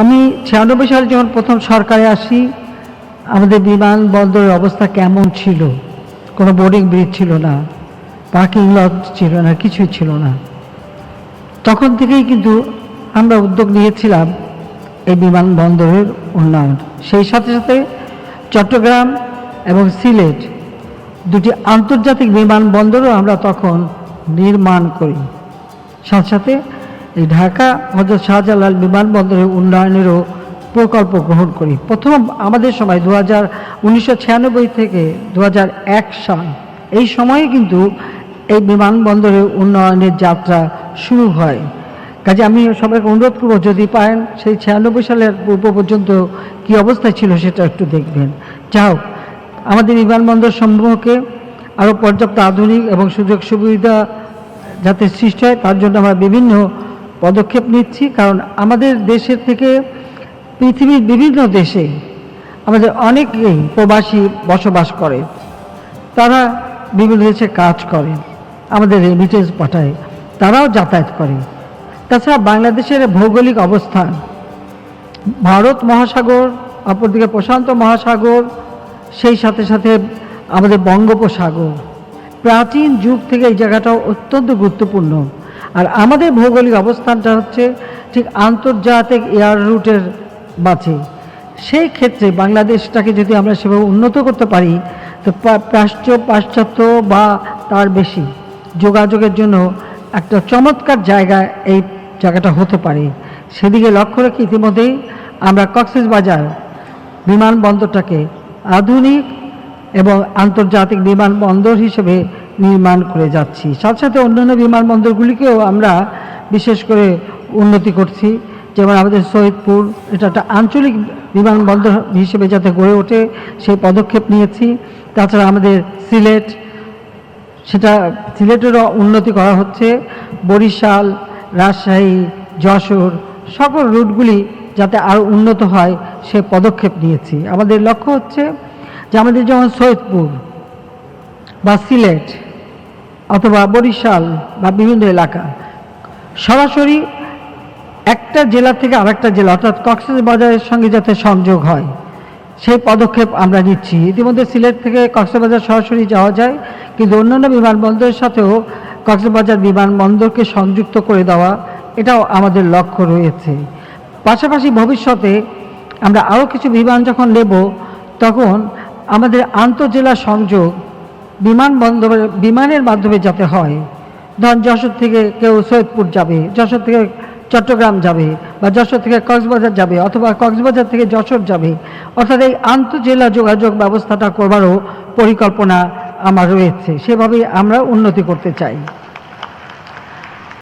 আমি ছিয়ানব্বই সালে যখন প্রথম সরকারে আসি, আমাদের বিমানবন্দরের অবস্থা কেমন ছিল? কোনো বোর্ডিং ব্রিজ ছিল না পার্কিং লজ ছিল না, কিছুই ছিল না। তখন থেকেই কিন্তু আমরা উদ্যোগ নিয়েছিলাম এই বিমানবন্দরের উন্নয়ন। সেই সাথে সাথে চট্টগ্রাম এবং সিলেট দুটি আন্তর্জাতিক বিমানবন্দরও আমরা তখন নির্মাণ করি। সাথে সাথে এই ঢাকা হজরত শাহজালাল বিমানবন্দরের উন্নয়নেরও প্রকল্প গ্রহণ করি। প্রথম আমাদের সময় দু হাজার থেকে দু সাল। এই সময়ে কিন্তু এই বিমানবন্দরের উন্নয়নের যাত্রা শুরু হয়। কাজে আমি সবাইকে অনুরোধ করব, যদি পারেন সেই ছিয়ানব্বই সালের পূর্ব পর্যন্ত কি অবস্থায় ছিল সেটা একটু দেখবেন। যা হোক, আমাদের বিমানবন্দর সমূহকে আরও পর্যাপ্ত আধুনিক এবং সুযোগ সুবিধা যাতে সৃষ্টি হয়, তার জন্য আমরা বিভিন্ন পদক্ষেপ নিচ্ছি, কারণ আমাদের দেশের থেকে পৃথিবীর বিভিন্ন দেশে আমাদের অনেকেই প্রবাসী বসবাস করে। তারা বিভিন্ন দেশে কাজ করে, আমাদের রেমিটেন্স পাঠায়, তারাও যাতায়াত করে। তাছাড়া বাংলাদেশের ভৌগোলিক অবস্থান, ভারত মহাসাগর, অপরদিকে প্রশান্ত মহাসাগর, সেই সাথে সাথে আমাদের বঙ্গোপসাগর। প্রাচীন যুগ থেকে এই জায়গাটাও অত্যন্ত গুরুত্বপূর্ণ। আর আমাদের ভৌগোলিক অবস্থানটা হচ্ছে ঠিক আন্তর্জাতিক এয়ার রুটের মাঝে। সেই ক্ষেত্রে বাংলাদেশটাকে যদি আমরা সেভাবে উন্নত করতে পারি, তো প্রাচ্য পাশ্চাত্য বা তার বেশি যোগাযোগের জন্য একটা চমৎকার জায়গা এই জায়গাটা হতে পারে। সেদিকে লক্ষ্য রেখে ইতিমধ্যেই আমরা কক্সেস বাজার বিমানবন্দরটাকে আধুনিক এবং আন্তর্জাতিক বিমানবন্দর হিসেবে নির্মাণ করে যাচ্ছি। সাথে সাথে অন্যান্য বিমানবন্দরগুলিকেও আমরা বিশেষ করে উন্নতি করছি। যেমন আমাদের সৈয়দপুর, এটা একটা আঞ্চলিক বিমানবন্দর হিসেবে যাতে গড়ে ওঠে, সেই পদক্ষেপ নিয়েছি। তাছাড়া আমাদের সিলেট, সেটা সিলেটেরও উন্নতি করা হচ্ছে। বরিশাল, রাজশাহী, যশোর, সকল রুটগুলি যাতে আরও উন্নত হয়, সে পদক্ষেপ নিয়েছি। আমাদের লক্ষ্য হচ্ছে যে আমাদের যেমন সৈয়দপুর বা সিলেট অথবা বরিশাল বা বিভিন্ন এলাকা। সরাসরি একটা জেলা থেকে আরেকটা জেলা, অর্থাৎ কক্সবাজারের সঙ্গে যাতে সংযোগ হয়, সেই পদক্ষেপ আমরা নিচ্ছি। ইতিমধ্যে সিলেট থেকে কক্সবাজার সরাসরি যাওয়া যায়, কিন্তু অন্যান্য বিমানবন্দরের সাথেও কক্সবাজার বিমানবন্দরকে সংযুক্ত করে দেওয়া, এটাও আমাদের লক্ষ্য রয়েছে। পাশাপাশি ভবিষ্যতে আমরা আরও কিছু বিমান যখন নেব, তখন আমাদের আন্তঃজেলা সংযোগ বিমানবন্দরের, বিমানের মাধ্যমে যাতে হয়। ধরুন যশোর থেকে কেউ সৈয়দপুর যাবে, যশোর থেকে চট্টগ্রাম যাবে বা যশোর থেকে কক্সবাজার যাবে অথবা কক্সবাজার থেকে যশোর যাবে। অর্থাৎ এই আন্তঃজেলা যোগাযোগ ব্যবস্থাটা করবারও পরিকল্পনা আমার রয়েছে। সেভাবে আমরা উন্নতি করতে চাই।